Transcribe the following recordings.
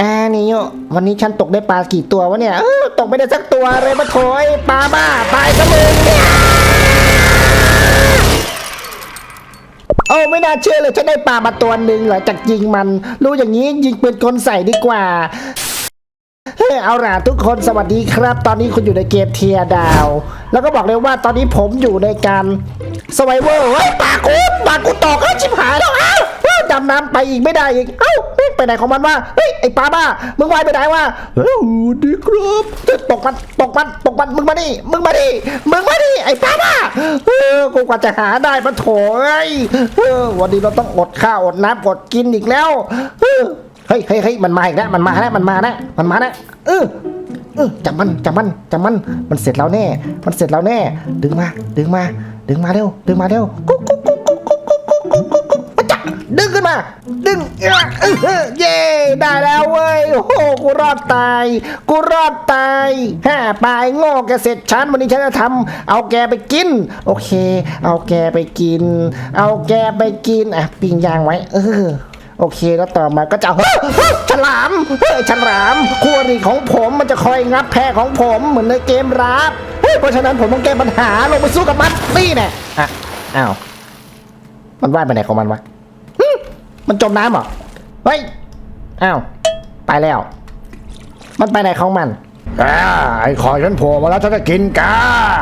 อ่านี่โยวันนี้ฉันตกได้ปลากี่ตัววะเนี่ยเออตกไม่ได้สักตัวเลยมาโถยปลาบ้าตายซะมึงเนี่ยโอ้ไม่น่าเชื่อเลยฉันได้ปลามาตัวหนึ่งหลังจากยิงมัน รู้อย่างนี้ยิงปืนกลใส่ดีกว่าเฮ้เอาล่ะทุกคนสวัสดีครับ ตอนนี้คุณอยู่ในเกมเทียดาว แล้วก็บอกเลยว่าตอนนี้ผมอยู่ในการสไวเวอร์เฮ้ยปากูปลากูตกเอ้ชิบหายแล้วเอ้า ดำน้ำไปอีกไม่ได้อีก เอ้าเฮ้ยไปไหนของมันวะเฮ้ยไอ้ปลาบ้า มึงว่ายไปไหนวะเฮ้ยดีครับตกมันตกมันตกมันมึงมาดิมึงมาดิมึงมาดิไอ้ปลาบ้าเออกูกว่าจะหาได้ปะโถยเออวันนี้เราต้องอดข้าวอดน้ำอดกินอีกแล้วเออเฮ้ยเฮ้ยเฮ้ยมันมาอีกแล้วมันมาแล้วมันมาแล้วมันมาแล้วเออเออจับมันจับมันจับมันมันเสร็จแล้วแน่ มันเสร็จแล้วแน่ ดึงมา ดึงมา ดึงมาเร็ว ดึงมาเร็วกุ๊กกุ๊ก ดึงขึ้นมา ดึงเย่ได้แล้วเว้ยโอ้โหกูรอดตาย กูรอดตายฮ่าปลายโง่แกเสร็จฉันวันนี้ฉันจะทำเอาแกไปกิน โอเค เอาแกไปกิน เอาแกไปกินอะปิ้งย่างไว้ เออโอเคแล้วต่อมาก็จะเฮ้ยฉลามเฮ้ยฉลามคู่อริของผมมันจะคอยงับแพรของผมเหมือนในเกมรับเฮ้ยเพราะฉะนั้นผมต้องแก้ปัญหาลงไปสู้กับมันนี่แน่อะอ้าวมันว่ายไปไหนของมันวะ มันจมน้ำเหรอ เฮ้ย อ้าว ไปแล้ว มันไปไหนของมันอ่าไอ้คอยฉันโผล่มาแล้วฉันจะกินแก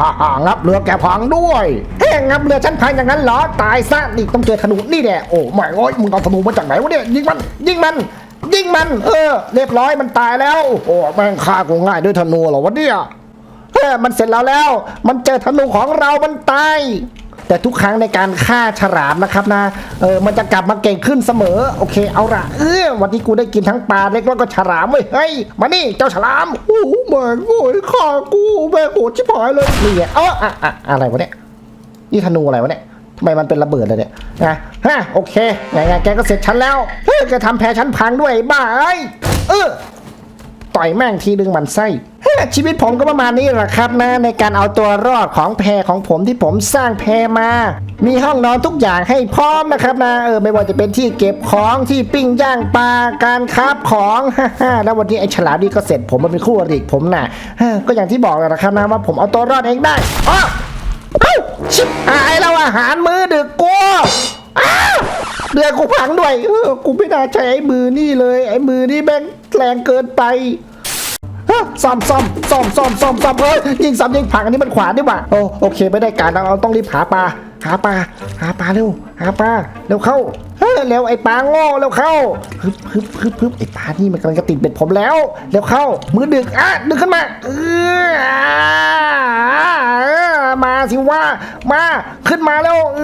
ฮ่าฮ่างับเรือแกพังด้วยเฮ้ยงับเรือฉันพังอย่างนั้นเหรอ ตายซะนี่ต้องเจอธนูนี่แหละ โอ้โอ้ไม่โอ้ยมึงเอาธนูมาจากไหนวะเนี่ย ยิงมัน ยิงมัน ยิงมัน เออ เรียบร้อยมันตายแล้ว โอ้แม่งฆ่ากูง่ายด้วยธนูเหรอวะเนี่ยเฮ้ยมันเสร็จแล้วแล้ว มันเจอธนูของเรา มันตาย แต่ทุกครั้งในการฆ่าฉลามนะครับนะเออมันจะกลับมาเก่งขึ้นเสมอโอเคเอาละเออวันนี้กูได้กินทั้งปลาเล็กแล้วก็ฉลามเว้ยเฮ้ยมานี่เจ้าฉลามโอ้แม่งโอ้ยฆ่ากูแม่งโหดชิบหายเลยนี่ไงเอออะอะอะไรวะเนี่ยนี่ธนูอะไรวะเนี่ยทำไมมันเป็นระเบิดเลยเนี่ยนะฮะโอเคไงไงแกก็เสร็จฉันแล้วเฮ้ยแกทำแพ้ฉันพังด้วยบ้าเอ้ยเออ ต่อยแม่งทีดึงมันไส้ชีวิตผมก็ประมาณนี้แหละครับนะในการเอาตัวรอดของแพรของผมที่ผมสร้างแพรมา มีห้องนอนทุกอย่างให้พร้อมนะครับนะเออไม่ว่าจะเป็นที่เก็บของที่ปิ้งย่างปลาการคราบของฮ่าฮแล้ววันนี้ไอ้ฉลามนี่ก็เสร็จผมมันเป็นคู่อริผมน่ะก็อย่างที่บอกแหละนะครับนะว่าผมเอาตัวรอดเองได้อ้อเอ้าชิบหายแล้วอาหารมื้อดึกกูอ้าว เดือกูพังด้วยเออกูไม่น่าใช้ไอ้มือนี่เลย ไอ้มือนี่แม่งแรงเกินไปซ่อมซ่อมซ่อมซ่อมซ่อมซ่อมเฮ้ยยิงซ้ำยิงผังอันนี้มันขวานดีกว่าโอ้โอเคไม่ได้การเราเราต้องรีบหาปลาหาปลาหาปลาเร็วหาปลาเร็วเข้าเฮ้ยเร็วไอ้ปลาโง่เร็วเข้าฮึบฮึบฮึบฮึบไอ้ปลานี่มันกำลังจะติดเบ็ดผมแล้วเร็วเข้า มือดึกอะดึงขึ้นมาเอออ่าเออ มาสิว่า มาขึ้นมาแล้วเอ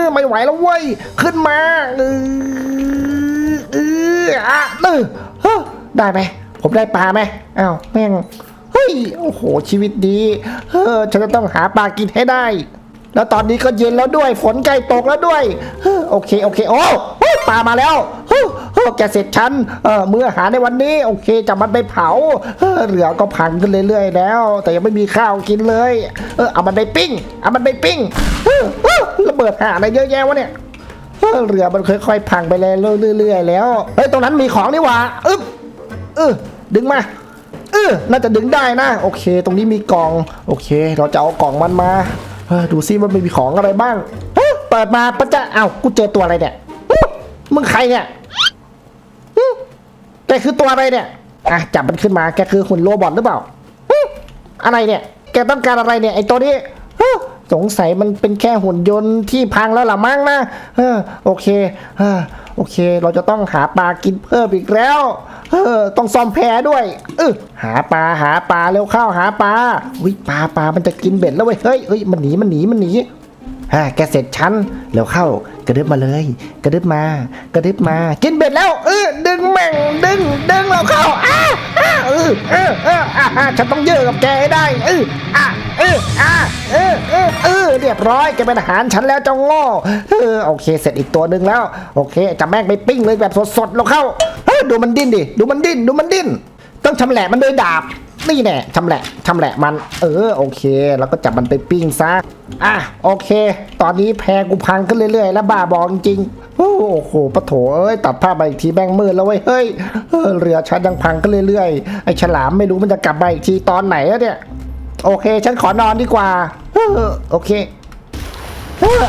อไม่ไหวแล้วเว้ยขึ้นมาเออเอออะเออเฮ้ได้ไหมผมได้ปลาไหมอ้าวแม่งเฮ้ยโอ้โหชีวิตดีเออฉันจะต้องหาปลากินให้ได้ แล้วตอนนี้ก็เย็นแล้วด้วยฝนใกล้ตกแล้วด้วยโอเคโอเคโอ้ โอ้ปลามาแล้วเฮ้อเฮ้แกเสร็จฉันเออมื้ออาหารในวันนี้ โอเคจะมันไปเผาเฮ้อเรือก็พังขึ้นเรื่อยๆแล้ว แต่ยังไม่มีข้าวกินเลย เออเอามันไปปิ้งเอามันไปปิ้งเฮ้อเฮ้อระเบิดหาอะไรเยอะแยะวะเนี่ยเรือมันค่อยๆพังไปเรื่อยๆแล้วเฮ้ยตรงนั้นมีของนี่หว่าอึ๊บเออดึงมาเออน่าจะดึงได้นะ โอเค ตรงนี้มีกล่อง โอเค เราจะเอากล่องมันมาดูซิมันมีของอะไรบ้างเปิดมาปะจะเอ้ากูเจอตัวอะไรเนี่ย มึงใครเนี่ยหึแกคือตัวอะไรเนี่ย อะจับมันขึ้นมา แกคือหุ่นโรบอทหรือเปล่าหึอะไรเนี่ย แกต้องการอะไรเนี่ยไอตัวนี้สงสัยมันเป็นแค่หุ่นยนต์ที่พังแล้วล่ะมั้งนะเออโอเคเออโอเค เราจะต้องหาปลากินเพิ่มอีกแล้วเออต้องซ่อมแพด้วยเออหาปลาหาปลาเร็วเข้าหาปลาวิปลาปลามันจะกินเบ็ดแล้วเว้ยเฮ้ยเฮ้ยมันหนีมันหนีมันหนี ฮ่าแกเสร็จฉันเร็วเข้ากระดึบมาเลย กระดึบมากระดึบมากินเบ็ดแล้วเออดึงแม่งดึงดึงเราเข้าอ้าอ้าเออเออเอออ่าฉันต้องเยอะกับแกให้ได้เอออะเอออ่าเออเออเออเรียบร้อยแกเป็นอาหารฉันแล้วเจ้าโง่เออโอเค เสร็จอีกตัวหนึ่งแล้วโอเคจะแม่งไปปิ้งเลยแบบสดๆเราเข้าเฮ้ดูมันดิ้นดิดูมันดิ้นดูมันดิ้น ต้องชำแหละมันด้วยดาบ นี่แน่ชำแหละชำแหละมัน เออโอเค แล้วก็จับมันไปปิ้งซะอะโอเค ตอนนี้แพรกูพังขึ้นเรื่อยๆ แล้วบ้าบอจริงโอ้โหปะโถเอ้ยตัดภาพไปอีกทีแม่งมืดแล้วเว้ยเฮ้ยเรือฉันยังพังขึ้นเรื่อยๆไอ้ฉลามไม่รู้มันจะกลับมาอีกทีตอนไหนอะเนี่ยโอเค ฉันขอนอนดีกว่าออโอเค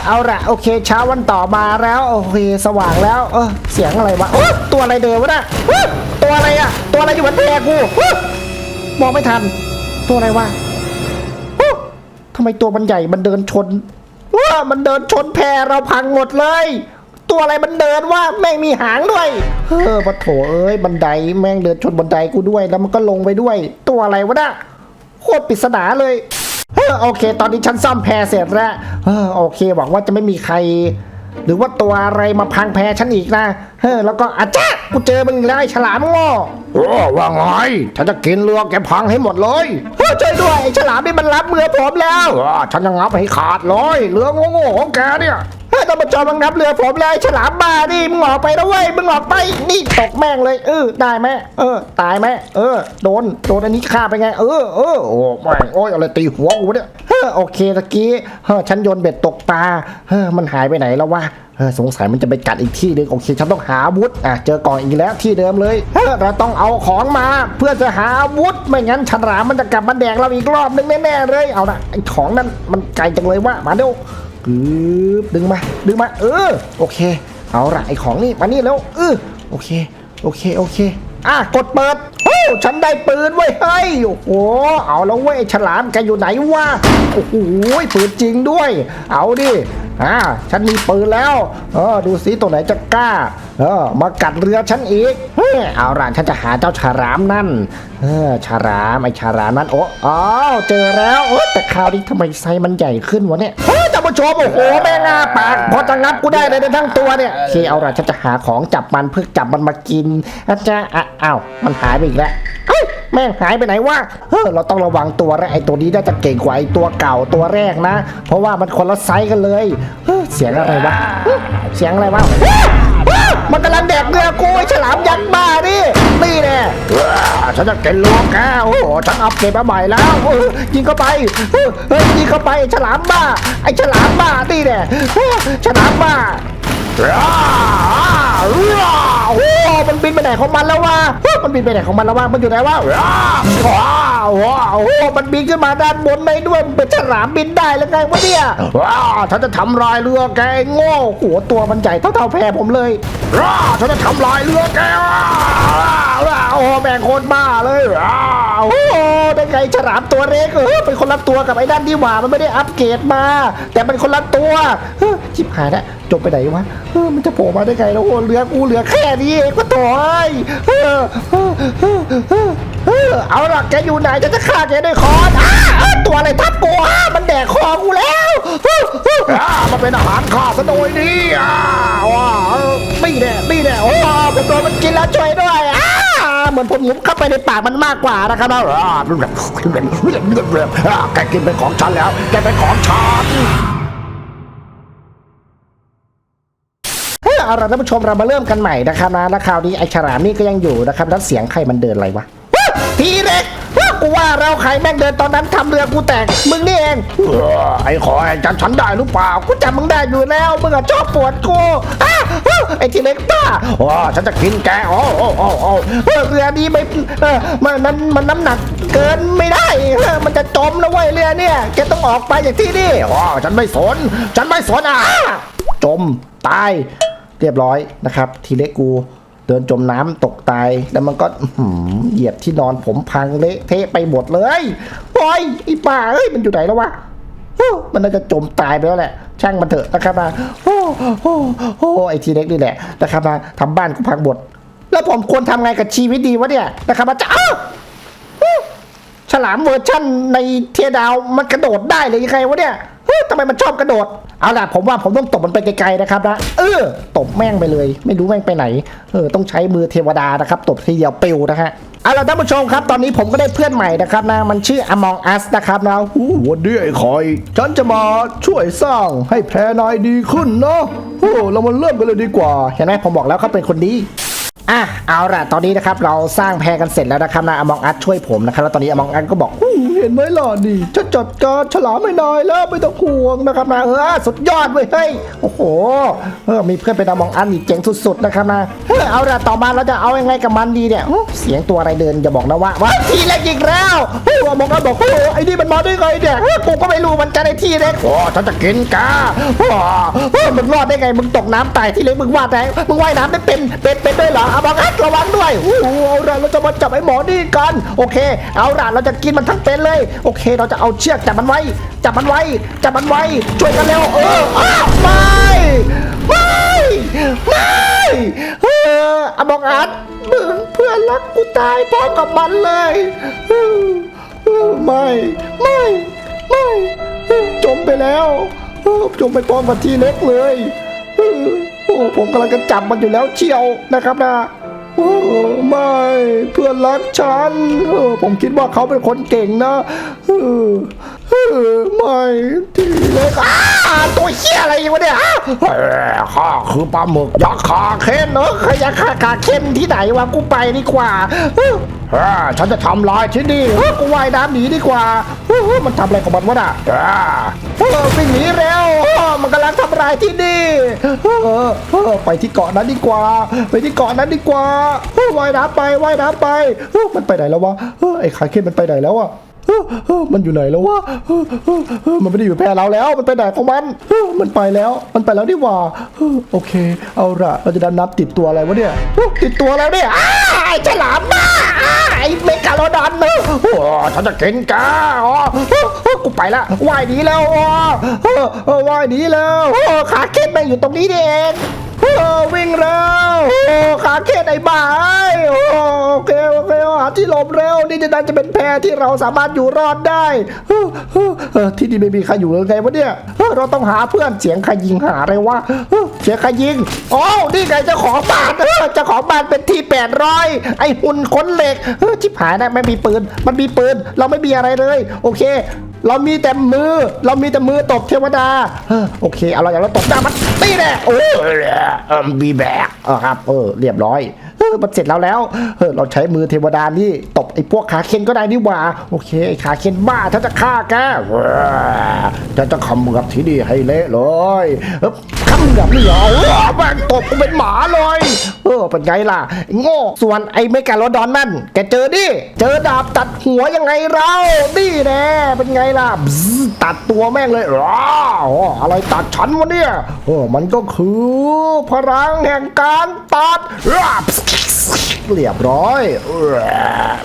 เอาละโอเคเช้าวันต่อมาแล้วโอเคสว่างแล้วเออเสียงอะไรวะตัวอะไรเดินวะนะตัวอะไรอะตัวอะไรอยู่บนแพกู มองไม่ทัน ตัวอะไรวะโอ้ทำไมตัวมันใหญ่มันเดินชนว้ามันเดินชนแพรเราพังหมดเลย ตัวอะไรมันเดินว่าแม่งมีหางด้วยเออปะโถเอ้ยบันไดแม่งเดินชนบันไดกูด้วย แล้วมันก็ลงไปด้วย ตัวอะไรวะน่ะโคตรปริศนาเลยเออโอเค ตอนนี้ฉันซ่อมแพรเสร็จแล้วเออโอเคหวังว่าจะไม่มีใคร หรือว่าตัวอะไรมาพังแพรฉันอีกนะเออแล้วก็อาจ้ากูเจอมึงอีกแล้วไอ้ฉลามโง่โอ้ว่าไงฉันจะกินเรือแกพังให้หมดเลยเฮ้ยช่วยด้วยไอ้ฉลามนี่มันรับมือผมแล้วว้าฉันจะงับให้ขาดเลยเรือโง่ๆของแกเนี่ย เฮ้ยต้องมาจอดบังคับเรือผมเลยฉลามบ้านี่มึงออกไปนะเว้ยมึงออกไปนี่ตกแม่งเลย เออได้ไหมเออ ตายไหมเออ โดนโดนอันนี้ฆ่าไปไง เออเออโอ้แม่งโอ้ยอะไรตีหัวกูเนี่ยเฮ้อโอเคตะกี้เฮ้อฉันโยนเบ็ดตกปลาเฮ้อมันหายไปไหนแล้ววะเฮ้อสงสัยมันจะไปกัดอีกที่หนึงโอเคฉันต้องหาอาวุธอะเจอกล่องอีกแล้วที่เดิมเลยเฮ้อเราต้องเอาของมา เพื่อจะหาอาวุธไม่งั้นฉลามมันจะกลับมาแดกเราอีกรอบนึงแน่ๆเลยเอาละไอ้ของนั้นมันไกลจังเลยว่ามาเร็วึบดึงมา ดึงมา เออ โอเค เอาละไอของนี่มานี่แล้วเออโอเค โอเค โอเค อะ กดเปิด โอ้ ฉันได้ปืนไว้ย เฮ้ย โอ้โห เอาแล้วเว้ย ฉลามแกอยู่ไหนวะ โอ้โห ปืนจริงด้วย เอาดิ อ่า ฉันมีปืนแล้ว เออ ดูสิตัวไหนจะกล้า เออมากัดเรือฉันอีกเฮ้ยเอาล่ะฉันจะหาเจ้าฉลามนั่น เออฉลามไอ้ฉลามนั่นโอ้อ๋อเจอแล้วโอ้แต่คราวนี้ทำไมไซส์มันใหญ่ขึ้นวะเนี่ยเฮ้ยท่านผู้ชมโอ้โหแม่งอาปากพอจะงับกูได้เลยในทั้งตัวเนี่ยโอเคเอาล่ะฉันจะหาของจับมันเพื่อจับมันมากินอาจารย์อะอ้าวมันหายไปอีกแล้วเอ้ยแม่งหายไปไหนวะเฮ้ยเราต้องระวังตัวแล้วไอ้ตัวนี้น่าจะเก่งกว่าไอ้ตัวเก่าตัวแรกนะ เพราะว่ามันคนละไซส์กันเลยเฮ้ยเสียงอะไรวะเฮ้ยเสียงอะไรวะ มันกำลังแดกเงือกูไอ้ฉลามยักษ์บ้านี่นี่แน่ฉันจะกินเรือแกโอ้โหฉันอัพเกรดมาใหม่แล้วยิงเข้าไปเฮ้ยยิงเข้าไปฉลามบ้า ไอ้ฉลามบ้านี่แน่ฉลามบ้า โอ้มันบินไปไหนของมันแล้ววะมันบินไปไหนของมันแล้ววะมันอยู่ไหนวะอ้าว้าวว้าวโอ้โหมันบินขึ้นมาด้านบนได้ด้วยมันเป็นฉลามบินได้แล้วไงวะเนี่ยว้าฉันจะทำลายเรือแกโง่หัวตัวมันใหญ่เท่าเท่าๆแพรผมเลยว้าฉันจะทำลายเรือแกว้าว้าโอ้แบ่งโคนบ้าเลยว้าโอ้ได้ไงฉลามตัวเล็กเออเป็นคนละตัวกับไอ้ด้านที่หว่ามันไม่ได้อัปเกรดมา แต่เป็นคนละตัวเฮ้ยชิบหายแล้วจบไปไหนวะเออมันจะโผล่มาได้ไงแล้วโอ้เลือกูเหลือแค่นี้เองก็ต่อยเออ เออเออเออเออเอาล่ะแกอยู่ไหนจะจะฆ่าแกด้วยคอนอ้าอ้าตัวอะไรทับกูอ้ามันแดกคอกูแล้วเออเอออ้ามันเป็นอาหารข้าซะโดยดีอ้าว้านี่แน่นี่แน่โอ้ผมโดนมันกินแล้วช่วยด้วยอ้าเหมือนผมหยุบเข้าไปในปากมันมากกว่านะครับอ้าแกกินเป็นของฉันแล้วแกเป็นของฉันเฮ้ยเอาล่ะท่านผู้ชมเรามาเริ่มกันใหม่นะครับนะแล้วคราวนี้ไอ้ฉลามนี่ก็ยังอยู่นะครับแล้วเสียงใครมันเดินอะไรวะ ทีเล็กกูว่าเราใครแม่งเดินตอนนั้นทำเรือกูแตก มึงนี่เองไอ้ขอให้จันฉันได้หรือเปล่า กูจำมึงได้อยู่แล้ว มึงอะชอบปวดกูไอ้ทีเล็กป้าว้ฉันจะกินแกอ้โอ้โอ้โอ้เอเรือนี้ไม่เออมันมันมันน้ำหนักเกินไม่ได้ มันจะจมนะเว้ยเรือเนี่ยแกต้องออกไปจากที่นี่ว้ฉันไม่สน ฉันไม่สนอะจมตายเรียบร้อยนะครับ ทีเล็กกู เดินจมน้ำตกตาย แล้วมันก็หือเหยียบที่นอนผมพังเละเทะไปหมดเลยโอ้ยไอ้ป่าเอ้ยมันอยู่ไหนแล้ววะมันน่าจะจมตายไปแล้วแหละ ช่างมันเถอะนะครับนะโอ้โอ้โอ้ไอ้ทีเล็กนี่แหละนะครับนะทำบ้านกูพังหมดแล้วผมควรทำไงกับชีวิตดีวะเนี่ยนะครับนะจะอ้าวฉลามเวอร์ชั่นในเทียดาวมันกระโดดได้เลยยังไงวะเนี่ย ทำไมมันชอบกระโดด เอาล่ะผมว่าผมต้องตบมันไปไกลๆนะครับนะ เออ ตบแม่งไปเลย ไม่รู้แม่งไปไหน เออ ต้องใช้มือเทวดานะครับ ตบทีเดียวปิวนะฮะเอาล่ะท่านผู้ชมครับ ตอนนี้ผมก็ได้เพื่อนใหม่นะครับนะ มันชื่อ Among Us นะครับนะอู้วันนี้ไอ้คอย ฉันจะมาช่วยสร้างให้แพรนายดีขึ้นเนาะโอ้เรามาเริ่มกันเลยดีกว่า เห็นไหมผมบอกแล้วเขาเป็นคนดี อะเอาล่ะตอนนี้นะครับเราสร้างแพรกันเสร็จแล้วนะครับนะอมองอัดช่วยผมนะครับแล้วตอนนี้อมองอัดก็บอกอเห็นไหมล่ะนี่จะจดกาฉลามไม่นายแล้วไม่ต้องห่วงนะครับนะเออสุดยอดเว้ยเฮ้ยโอ้โหเออมีเพื่อนเป็นอมองอัดอีกเจ๋งสุดๆนะครับนะเออเอาล่ะต่อมาเราจะเอายังไงกับมันดีเนี่ยเสียงตัวอะไรเดินอย่าบอกนะว่าว่าทีเล็กอีกแล้วเฮ้ยอมองอัดบอกโอ้ไอ้นี่มันมาได้ไงเนี่ยเฮ้ยกูก็ไม่รู้มันจะได้ทีเล็กโอ้ฉันจะกินก้าเฮ้ยมึงรอดได้ไงมึงตกน้ำตายที่เล็กมึงว่าแต่มึงว่ายน้ำได้เป็นเป็นเป็นด้วยเหรอเอาบังคับระวังด้วยโอ้โหเอาละเราจะมาจับไอ้หมอนี่กันโอเค เอาละเราจะกินมันทั้งเป็นเลย โอเค เราจะเอาเชือกจับมันไว้ จับมันไว้ จับมันไว้ ช่วยกันเร็วเอออ้าวไม่ไม่ไม่เอออาบังคับมึงเพื่อนรักกูตายพร้อมกับมันเลยเออเออไม่ไม่ไม่เออจมไปแล้วโอ้จงไปพร้อมกับทีเล็กเลยเออ โอ้ผมกำลังจะจับมันอยู่แล้วเชียวนะครับนะโอ้ไม่เพื่อนรักฉันเออผมคิดว่าเขาเป็นคนเก่งนะเออเออไม่ทีเล็กอ้าตัวเหี้ยอะไรวะเนี่ยอ้าวเฮ้ยข้าคือปลาหมึกยักษ์ขาเคนเนอะขยะขาขาเคนที่ไหนวะกูไปดีกว่าเออเฮ้ยฉันจะทำลายที่นี่เออกูว่ายน้ำหนีดีกว่าเออมันทำอะไรของมันวะน่ะเฮ้ยเออวิ่งหนีเร็วเออมันกำลังทำลายที่นี่เออเออไปที่เกาะนั้นดีกว่า ไปที่เกาะนั้นดีกว่าเออว่ายน้ำไปว่ายน้ำไปเออมันไปไหนแล้ววะเอไอ้ขาเข้มมันไปไหนแล้วอะเออเออมันอยู่ไหนแล้ววะเออเออเออมันไม่ได้อยู่แพรเราแล้ว มันไปไหนของมันเออมันไปแล้ว มันไปแล้วดีกว่าเออโอเค เอาละเราจะดันนับติดตัวอะไรวะเนี่ยเออติดตัวแล้วเนี่ยอ้าไอ้ฉลามบ้าอ้า ฉันจะกินแกอ๋อกูไปละว่ายหนีแล้วอ๋อว่ายหนีแล้วขาเค็ดแม่งอยู่ตรงนี้นี่เอง เออวิ่งเร็วเออขาเค็ดไอ้บ้าเอ้โอเคโอเคหาที่หลบเร็ว นี่จะน่าจะเป็นแพรที่เราสามารถอยู่รอดได้เออเออเอที่นี่ไม่มีใครอยู่เลยไงวะเนี่ยเออเราต้องหาเพื่อนเสียงใครยิงหาอะไรวะเออเสียงใครยิงอ๋อนี่ไงจ้าขอบ้านเออจ้าขอบ้านเป็นที่แปดร้อยไอ้หุ่นขนเหล็กเออชิบหายนะไม่มีปืน มันมีปืน เราไม่มีอะไรเลย โอเคเรามีแต่มือ เรามีแต่มือตบเทวดาเออโอเค เอาเราอย่างเราตบหน้ามันตีแน่โอ้ยเอ็มบีแบกครับเออเรียบร้อยเออมันเสร็จแล้วแล้วเออเราใช้มือเทวดานี่ตบไอ้พวกขาเคนก็ได้นี่หว่า โอเคไอ้ขาเคนบ้าถ้าจะฆ่าแกเฮ้ยฉันจะขมือบที่นี่ให้เละเลยเออคำแบบนี้เหรอแม่งตบกูเป็นหมาเลย เออเป็นไงล่ะ โง่ส่วนไอ้เมกาโลดอนนั่นแกเจอดิเจอดาบตัดหัวยังไงเราดิแน่เป็นไงล่ะตัดตัวแม่งเลยว้าวอะไรตัดฉันวะเนี่ยโอ้มันก็คือพลังแห่งการตัดราบเรียบร้อยเออ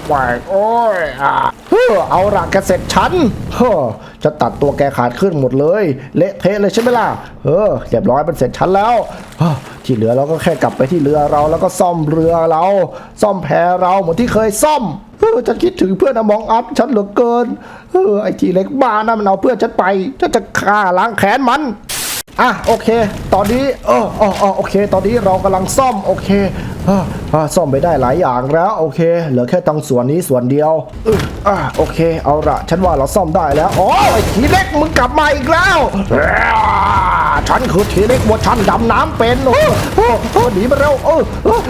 ไปโอ้ยอะเฮ้อเอาละแกเสร็จฉันเฮ้อจะตัดตัวแกขาดครึ่งหมดเลย เละเทะเลยใช่ไหมล่ะเออเรียบร้อยมันเสร็จฉันแล้วเฮ้อที่เหลือเราก็แค่กลับไปที่เรือเราแล้วก็ซ่อมเรือเรา ซ่อมแพเราเหมือนที่เคยซ่อมเออฉันคิดถึงเพื่อนอมองอัพฉันเหลือเกินเออไอทีเล็กบ้านะมันเอาเพื่อนฉันไปฉันจะฆ่าล้างแค้นมันอะโอเค ตอนนี้เออเออเอโอเค ตอนนี้เรากำลังซ่อมโอเค ซ่อมไปได้หลายอย่างแล้วโอเค เหลือแค่ตรงส่วนนี้ส่วนเดียวอึ๊ะอะโอเค เอาละฉันว่าเราซ่อมได้แล้วอ๋อไอ้ทีเล็กมึงกลับมาอีกแล้วฉันคือทีเล็กหมดฉันดำน้ำเป็นโอ้หนีมาเร็วเออ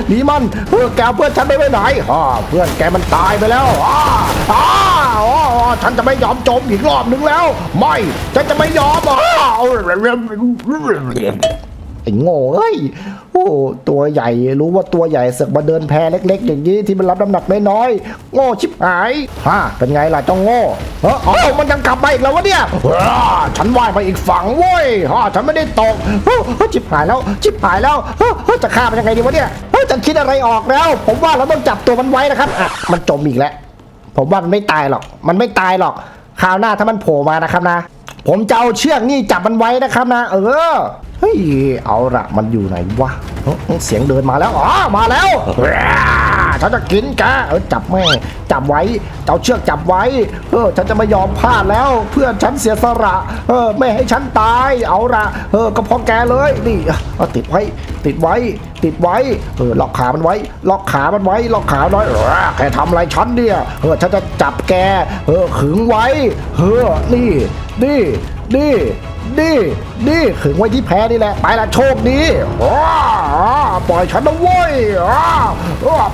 หนีมันเออแกเอาเพื่อนฉันไปไว้ไหนอ่าเพื่อนแกมันตายไปแล้วอ่าอ่าอ๋อฉันจะไม่ยอมจมอีกรอบนึงแล้ว ไม่ฉันจะไม่ยอมอ่า ไอ้โง่เอ้ยโอ้ตัวใหญ่รู้ว่าตัวใหญ่เสือกมาเดินแพเล็ก ๆ อย่างนี้ที่มันรับน้ำหนักน้อยๆโง่ชิบหายฮะเป็นไงล่ะเจ้าโง่เออเอามันยังกลับมาอีกแล้ววะเนี่ยอ่าฉันว่ายไปอีกฝั่งเว้ยฮ่าฉันไม่ได้ตกฮู้ชิบหายแล้วชิบหายแล้วฮู้จะฆ่ามันยังไงดีวะเนี่ยฮ้ยฉันคิดอะไรออกแล้ว ผมว่าเราต้องจับตัวมันไว้นะครับอะมันจมอีกแล้วผมว่ามันไม่ตายหรอก มันไม่ตายหรอกคราวหน้าถ้ามันโผล่มานะครับนะ ผมจะเอาเชือกนี่จับมันไว้นะครับนะ เออเฮ้ย เอาละมันอยู่ไหนวะ เสียงเดินมาแล้ว อ๋อ มาแล้วฉันจะกินแกเออจับแม่จับไว้เอาเชือกจับไว้ เออ ฉันจะไม่ยอมพลาดแล้ว เพื่อนฉันเสียสละ เออ ไม่ให้ฉันตาย เอาละเออ ก็พอแกเลย นี่เอาติดไว้ ติดไว้ ติดไว้ เออ ล็อกขามันไว้ ล็อกขามันไว้ ล็อกขาน้ออแกทำอะไรฉันเนี่ย เออ ฉันจะจับแก เออ ขึงไว้ เออ นี่ นี่ นี่ นี่นี่ขึงไว้ที่แพนี่แหละ ไปละโชคดีอ้าปล่อยฉันนะเว้ยอ้า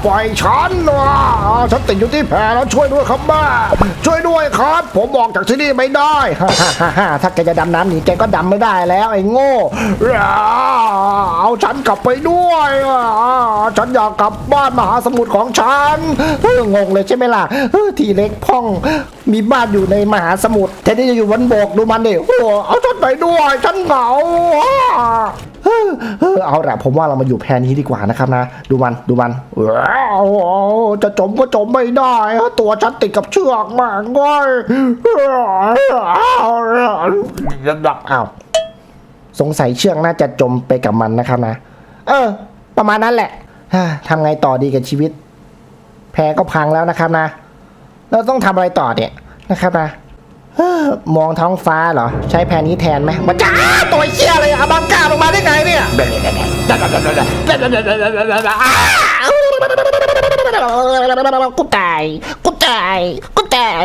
ปล่อยฉันอ้าฉันติดอยู่ที่แพแล้วช่วยด้วยครับแม่ช่วยด้วยครับ ผมออกจากที่นี่ไม่ได้ฮ่าฮ่าฮ่าถ้าแกจะดำน้ำหนีแกก็ดำไม่ได้แล้วไอ้โง่อ้าเอาฉันกลับไปด้วยอ้าฉันอยากกลับบ้านมหาสมุทรของฉันงงเลยใช่ไหมล่ะทีเล็กพ่องมีบ้านอยู่ในมหาสมุทรแทนที่จะอยู่บนบกดูมันดิโอ้เอาฉันไปด้วยฉันเหงาอ่าเออเออเอาละผมว่าเรามาอยู่แพนี้ดีกว่านะครับนะ ดูมันดูมันจะจมก็จมไม่ได้ ตัวฉันติดกับเชือกมากเลยดับอ้าวสงสัยเชือกน่าจะจมไปกับมันนะครับนะ เออ ประมาณนั้นแหละทำไงต่อดีกับชีวิต แพก็พังแล้วนะครับนะ เราต้องทำอะไรต่อเนี่ยนะครับนะ มองท้องฟ้าเหรอ ใช้แพนนี้แทนไหมมาจ้าตัวเชี่ยเลยอะบังกาลงมาได้ไงเนี่ยกูตายกูตายกูตาย